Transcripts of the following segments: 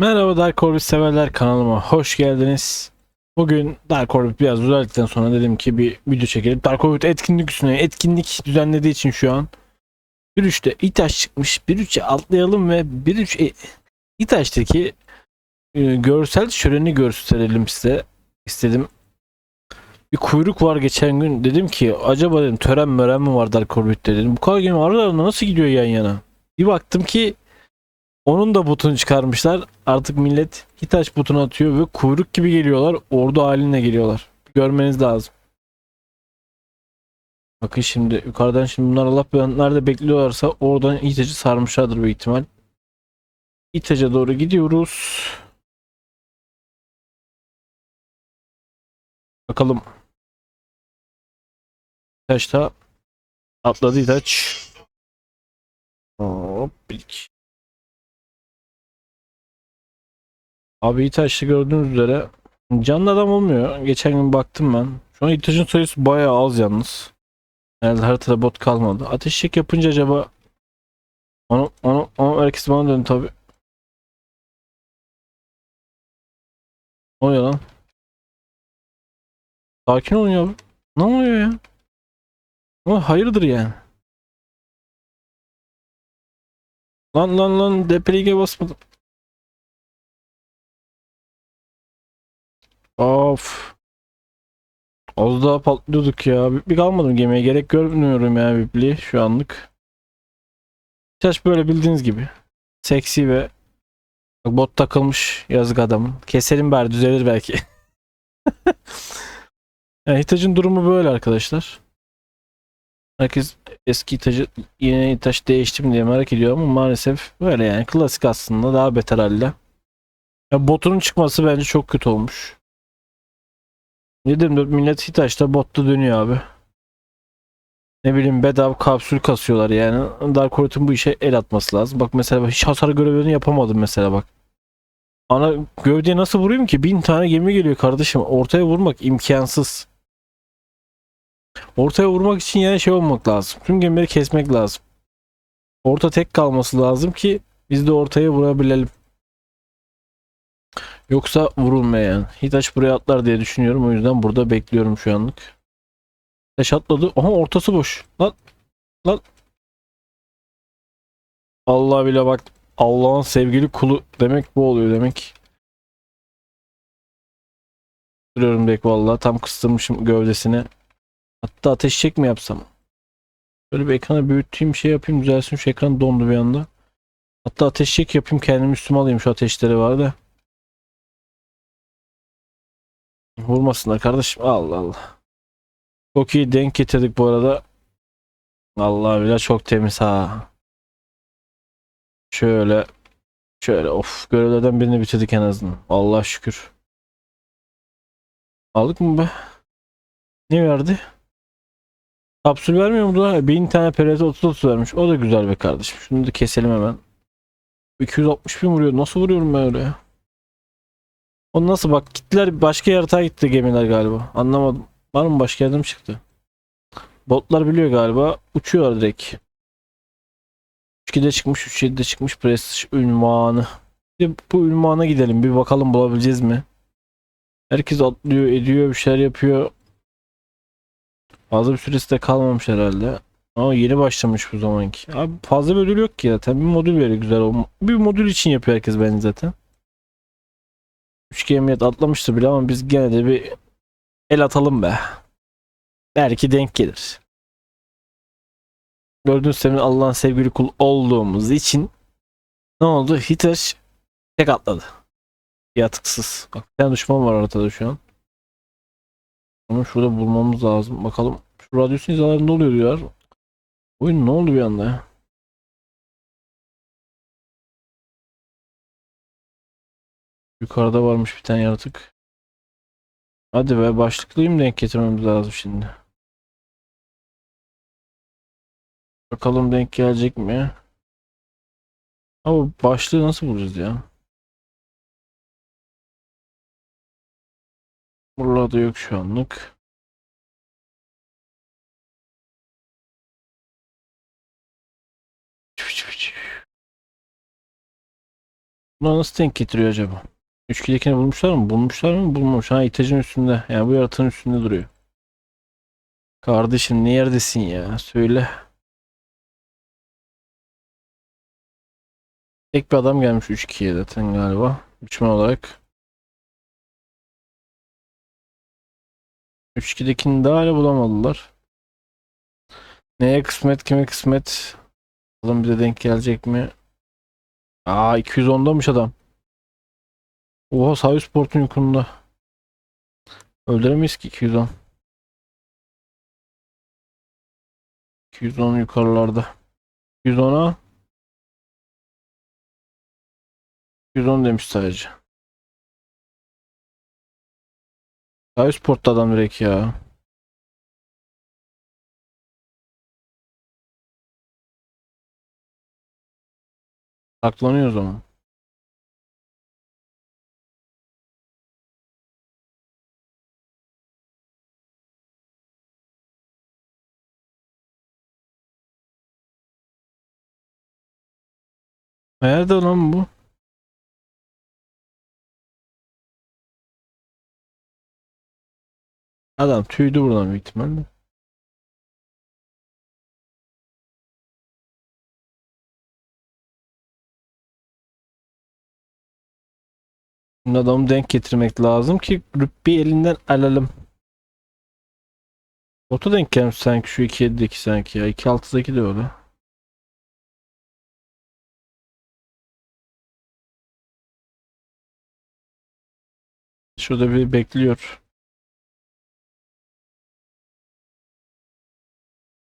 Merhaba Dark Orbit severler kanalıma hoş geldiniz. Bugün Dark Orbit biraz düzeldikten sonra dedim ki bir video çekelim. Dark Orbit etkinlik üstüne etkinlik düzenlediği için şu an 1.3'te İtaş çıkmış. 1.3'e atlayalım ve 1.3 e, İtaş'taki e, görsel şöleni gösterelim size istedim. Bir kuyruk var geçen gün. Dedim ki acaba dedim tören mören mi var Dark Orbit'te dedim. Bu kadar gemi aralarında nasıl gidiyor yan yana? Bir baktım ki onun da butunu çıkarmışlar. Artık millet Hitaç butunu atıyor ve kuyruk gibi geliyorlar. Ordu haline geliyorlar. Görmeniz lazım. Bakın şimdi yukarıdan şimdi bunlar Allah nerede bekliyorlarsa oradan Hitaç'ı sarmışlardır büyük ihtimal. Hitaç'a doğru gidiyoruz. Bakalım. Hitaç atladı Hitaç. Hop Abi İtaç'ta gördüğünüz üzere canlı adam olmuyor. Geçen gün baktım ben. Şu an İtaç'ın sayısı bayağı az yalnız. Herhalde haritada bot kalmadı. Ateş çek yapınca acaba onu, onu, onu herkes bana döndü tabi. Ne oluyor lan? Sakin olun ya. Ne oluyor ya? Ama hayırdır yani. Lan lan lan DPLG'ye basmadım. Of. Az daha patlıyorduk ya. Bir kalmadım gemiye. Gerek görmüyorum ya Bibli şu anlık. Saç böyle bildiğiniz gibi. Seksi ve bot takılmış yazık adamın. Keselim bari düzelir belki. yani Hitach'ın durumu böyle arkadaşlar. Herkes eski Hitach'ı yeni Hitach değişti diye merak ediyor ama maalesef böyle yani klasik aslında daha beter halde. Ya botunun çıkması bence çok kötü olmuş. 724 millet Hitaç'ta botta dönüyor abi. Ne bileyim bedava kapsül kasıyorlar yani. Dark Orbit'in bu işe el atması lazım. Bak mesela hiç hasar görevlerini yapamadım mesela bak. Ana gövdeye nasıl vurayım ki? Bin tane gemi geliyor kardeşim. Ortaya vurmak imkansız. Ortaya vurmak için yani şey olmak lazım. Tüm gemileri kesmek lazım. Orta tek kalması lazım ki biz de ortaya vurabilelim. Yoksa vurulmayan. Hitaç buraya atlar diye düşünüyorum. O yüzden burada bekliyorum şu anlık. Hitaç atladı. Aha ortası boş. Lan. Lan. Allah bile bak. Allah'ın sevgili kulu demek bu oluyor demek. Duruyorum bek vallahi tam kıstırmışım gövdesine. Hatta ateş çek mi yapsam? Böyle bir ekranı büyüteyim şey yapayım düzelsin şu ekran dondu bir anda. Hatta ateş çek yapayım kendim üstüme alayım şu ateşleri var da. Vurmasınlar kardeşim. Allah Allah. Çok iyi denk getirdik bu arada. Allah bile çok temiz ha. Şöyle. Şöyle of görevlerden birini bitirdik en azından. Allah şükür. Aldık mı be? Ne verdi? Kapsül vermiyor mu da? 1000 tane PRT 30 30 vermiş. O da güzel be kardeşim. Şunu da keselim hemen. 260 bin vuruyor. Nasıl vuruyorum ben öyle ya? O nasıl bak gittiler başka yaratığa gitti gemiler galiba. Anlamadım. Var mı başka yerden çıktı? Botlar biliyor galiba. Uçuyorlar direkt. 3'de çıkmış, 3'de çıkmış prestij ünvanı. Bir bu ünvana gidelim. Bir bakalım bulabileceğiz mi? Herkes atlıyor, ediyor, bir şeyler yapıyor. Fazla bir süresi de kalmamış herhalde. Ama yeni başlamış bu zamanki. Abi fazla bir ödül yok ki zaten. Bir modül veriyor güzel. Bir modül için yapıyor herkes bence zaten. 3 emniyet atlamıştır bile ama biz gene de bir el atalım be. Belki denk gelir. Gördüğünüz senin Allah'ın sevgili kul olduğumuz için ne oldu? Hitaç tek atladı. Yatıksız. Bak bir tane düşman var ortada şu an. Onu şurada bulmamız lazım. Bakalım. Şu radyüsün hizalarında oluyor diyorlar. Oyun ne oldu bir anda ya? Yukarıda varmış bir tane yaratık. Hadi be başlıklıyım denk getirmemiz lazım şimdi. Bakalım denk gelecek mi? Ama başlığı nasıl bulacağız ya? Burada yok şu anlık. Bunu nasıl denk getiriyor acaba? 3-2'dekini bulmuşlar mı? Bulmuşlar mı? Bulmamış. Ha itacın üstünde. Yani bu yaratığın üstünde duruyor. Kardeşim neredesin ya? Söyle. Tek bir adam gelmiş 3-2'ye zaten galiba. Biçme olarak. 3-2'dekini de hala bulamadılar. Neye kısmet kime kısmet? Bakalım bize denk gelecek mi? Aa 210'damış adam. Oha Savi Sport'un yakınında. Öldüremeyiz ki 210. 210 yukarılarda. 210'a 210 demiş sadece. Savi Sport'ta adam direkt ya. Saklanıyor o zaman. Nerede lan bu? Adam tüydü buradan büyük ihtimalle. Şimdi adamı denk getirmek lazım ki Rübbi elinden alalım. Ota denk gelmiş sanki şu 2.7'deki sanki ya. 2.6'daki de öyle. Şurada bir bekliyor.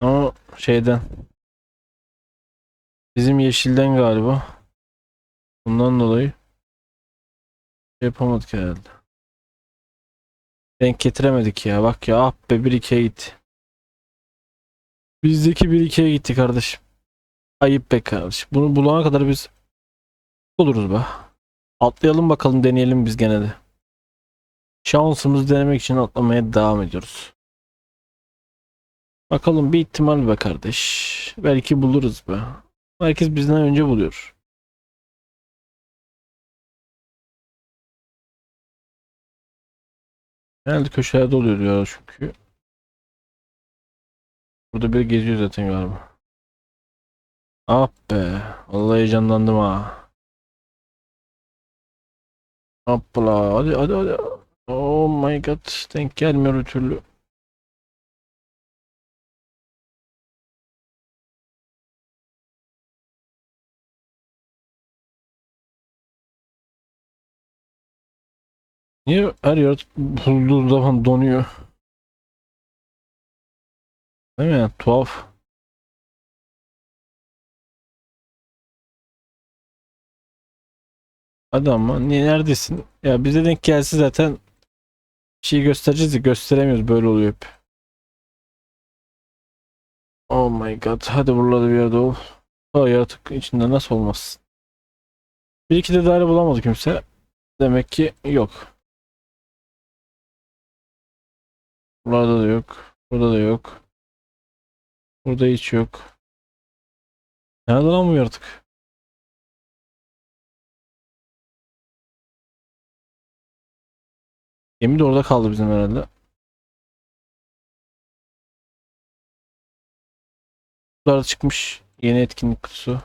Ama şeyden. Bizim yeşilden galiba. Bundan dolayı şey yapamadık herhalde. Denk getiremedik ya. Bak ya ah be 1-2'ye gitti. Bizdeki 1-2'ye gitti kardeşim. Ayıp be kardeşim. Bunu bulana kadar biz oluruz be. Atlayalım bakalım deneyelim biz gene de. Şansımızı denemek için atlamaya devam ediyoruz. Bakalım bir ihtimal be kardeş. Belki buluruz be. Herkes bizden önce buluyor. Herhalde köşelerde oluyor diyorlar çünkü. Burada bir geziyor zaten galiba. Ah be. Vallahi heyecanlandım ha. Hoppala. Hadi hadi hadi. Oh my god. Denk gelmiyor bir türlü. Niye her yaratık bulduğu zaman donuyor? Değil mi? Tuhaf. Hadi ama niye neredesin? Ya bize denk gelse zaten bir şey göstereceğiz de gösteremiyoruz böyle oluyor hep. Oh my god. Hadi buralarda bir yerde ol. O yaratık içinde nasıl olmaz? Bir iki de daire bulamadı kimse. Demek ki yok. Burada da yok. Burada da yok. Burada hiç yok. Nerede lan bu yaratık? Gemi de orada kaldı bizim herhalde. Kutularda çıkmış yeni etkinlik kutusu.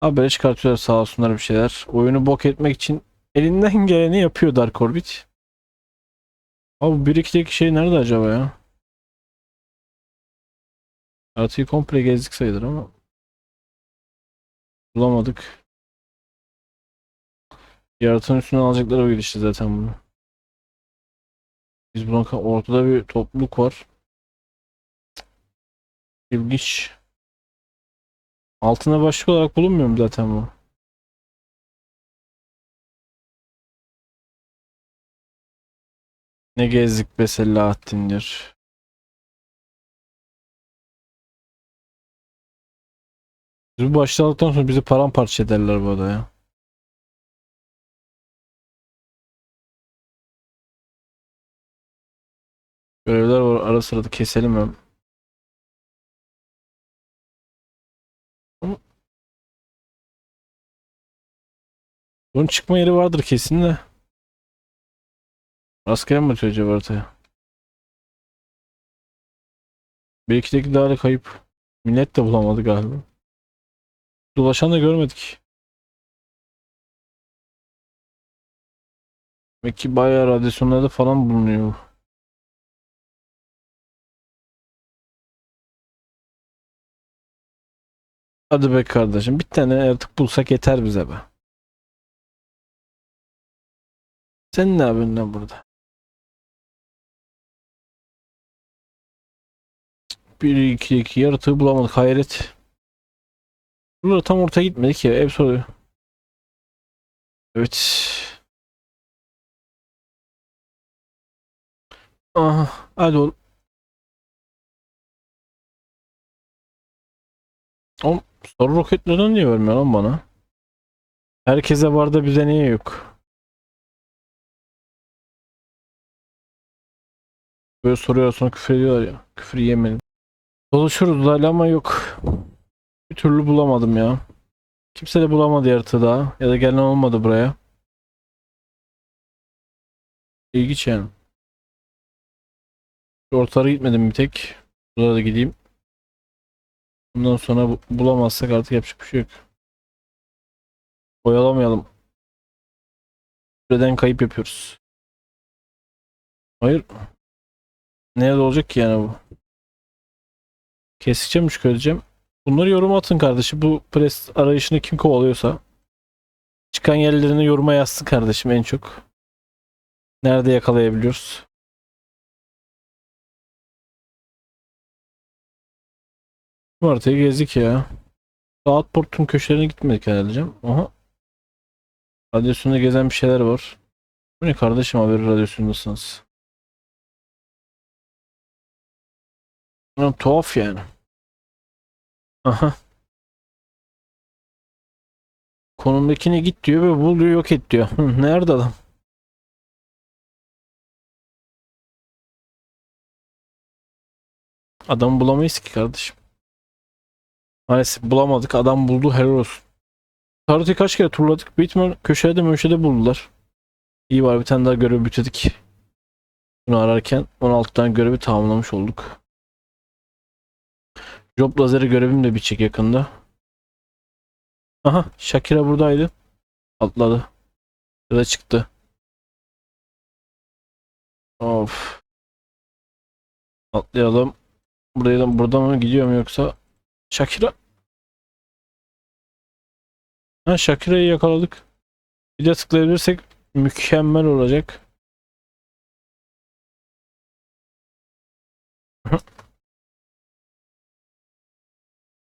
Habere çıkartıyorlar sağ olsunlar bir şeyler. Oyunu bok etmek için elinden geleni yapıyor Dark Orbit. Abi bu 1-2'deki şey nerede acaba ya? Artıyı komple gezdik sayılır ama bulamadık. Yaratığın üstüne alacakları o işte zaten bunu. Biz buna ortada bir topluluk var. İlginç. Altına başlık olarak bulunmuyor mu zaten bu? Ne gezdik be Selahattin'dir. Biz bu başladıktan sonra bizi paramparça ederler bu arada Görevler var ara sırada keselim hem. Bunun çıkma yeri vardır kesin de. Rastgele mi atıyor acaba ortaya? Bir ikideki daha da kayıp. Millet de bulamadı galiba. Dolaşan da görmedik. Demek ki bayağı radyasyonlarda falan bulunuyor. Hadi be kardeşim bir tane artık bulsak yeter bize be. Sen ne yapıyorsun lan burada? 1 2 2 yaratığı bulamadık hayret. Burada tam ortaya gitmedik ya ev soruyor. Evet. Aha hadi oğlum. Oğlum sarı roket neden niye vermiyor lan bana? Herkese var da bize niye yok? Böyle soruyor sonra küfür ediyorlar ya. Küfür yemedim. Dolaşıyoruz hala ama yok. Bir türlü bulamadım ya. Kimse de bulamadı yaratığı daha. Ya da gelen olmadı buraya. İlginç yani. Ortalara gitmedim bir tek. Buralara da gideyim. Bundan sonra bu- bulamazsak artık yapacak bir şey yok. Oyalamayalım. Süreden kayıp yapıyoruz. Hayır. Nerede olacak ki yani bu? Keseceğim çıkaracağım? Bunları yorum atın kardeşim. Bu pres arayışını kim kovalıyorsa. Çıkan yerlerini yoruma yazsın kardeşim en çok. Nerede yakalayabiliyoruz? Bu haritayı gezdik ya. Saat portun köşelerine gitmedik herhalde canım. Aha. Radyasyonda gezen bir şeyler var. Bu ne kardeşim haberi radyasyondasınız. Lan tuhaf yani. Aha. Konumdakine git diyor ve bul diyor yok et diyor. Nerede adam? Adam bulamayız ki kardeşim. Maalesef bulamadık. Adam buldu helal olsun. Haritayı kaç kere turladık. İhtimal köşede möşede buldular. İyi var bir tane daha görev bitirdik. Bunu ararken 16 tane görevi tamamlamış olduk. Job lazeri görevim de bitecek yakında. Aha Shakira buradaydı. Atladı. Da çıktı. Of. Atlayalım. Buraya burada mı gidiyor mu yoksa? Shakira. Ha Shakira'yı yakaladık. Bir de tıklayabilirsek mükemmel olacak.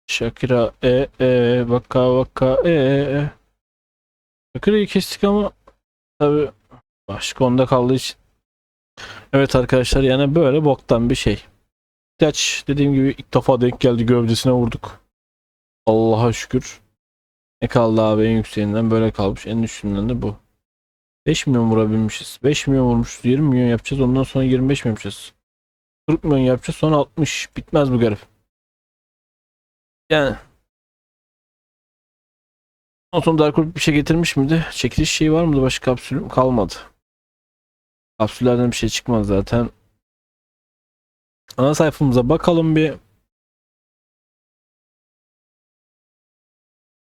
Shakira e e vaka vaka e e. Shakira'yı kestik ama tabi başka onda kaldığı için. Evet arkadaşlar yani böyle boktan bir şey. İhtiyaç dediğim gibi ilk defa denk geldi gövdesine vurduk. Allah'a şükür. Ne kaldı abi en yükseğinden böyle kalmış. En düşüğünden de bu. 5 milyon vurabilmişiz. 5 milyon vurmuşuz. 20 milyon yapacağız. Ondan sonra 25 mi yapacağız? 40 milyon yapacağız. Sonra 60. Bitmez bu görev. Yani. Ondan sonra Dark bir şey getirmiş miydi? Çekiliş şeyi var mıydı? Başka kapsülüm kalmadı. Kapsüllerden bir şey çıkmadı zaten. Ana sayfamıza bakalım bir.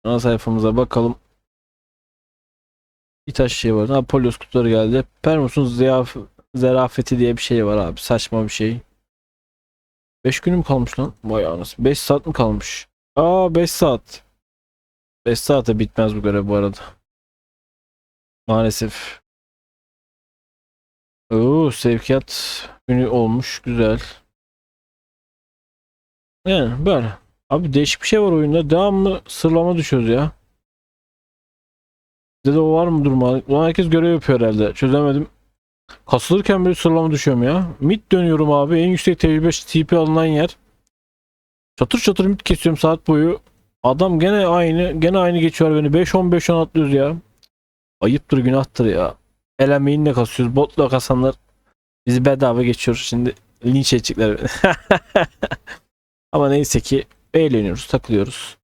Ana sayfamıza bakalım. Bir taş şey var. Apollos kutuları geldi. Permus'un ziyaf zerafeti diye bir şey var abi. Saçma bir şey. 5 günüm kalmış lan. Vay anasını. 5 saat mi kalmış? Aa 5 saat. 5 saate bitmez bu görev bu arada. Maalesef. Oo sevkiyat günü olmuş. Güzel. Yani böyle. Abi değişik bir şey var oyunda. Devamlı sırlama düşüyoruz ya. Bizde de o var mı durma? Ulan herkes görev yapıyor herhalde. Çözemedim. Kasılırken böyle sırlama düşüyorum ya. Mid dönüyorum abi. En yüksek tecrübe TP alınan yer. Çatır çatır mid kesiyorum saat boyu. Adam gene aynı. Gene aynı geçiyor beni. 5-10-5-10 atlıyoruz ya. Ayıptır günahtır ya. Elemeğinle kasıyoruz. Botla kasanlar bizi bedava geçiyor. Şimdi linç edecekler beni. Ama neyse ki eğleniyoruz, takılıyoruz.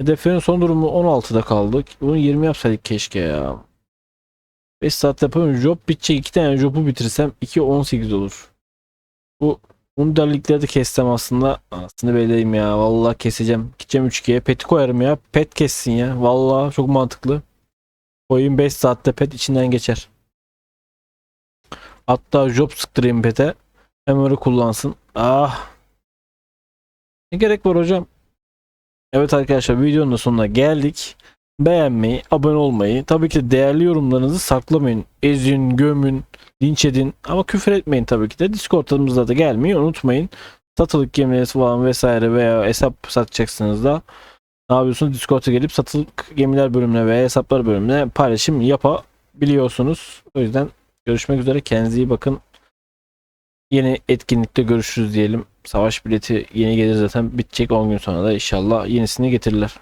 Hedeflerin son durumu 16'da kaldık. Bunu 20 yapsaydık keşke ya. 5 saat yapamıyorum. Job bitecek. 2 tane job'u bitirsem 2 18 olur. Bu Mundial ligleri de kessem aslında. Aslında beyleyim ya. Vallahi keseceğim. Gideceğim 3-2'ye. Pet'i koyarım ya. Pet kessin ya. Vallahi çok mantıklı. Koyayım 5 saatte pet içinden geçer. Hatta job sıktırayım pet'e. Öyle kullansın. Ah. Ne gerek var hocam? Evet arkadaşlar videonun da sonuna geldik. Beğenmeyi, abone olmayı, tabii ki de değerli yorumlarınızı saklamayın. Ezin, gömün, linç edin ama küfür etmeyin tabii ki de. Discord'ımızda da gelmeyi unutmayın. Satılık gemileri falan vesaire veya hesap satacaksınız da ne yapıyorsunuz? Discord'a gelip satılık gemiler bölümüne veya hesaplar bölümüne paylaşım yapabiliyorsunuz. O yüzden görüşmek üzere. Kendinize iyi bakın. Yeni etkinlikte görüşürüz diyelim. Savaş bileti yeni gelir zaten bitecek 10 gün sonra da inşallah yenisini getirirler.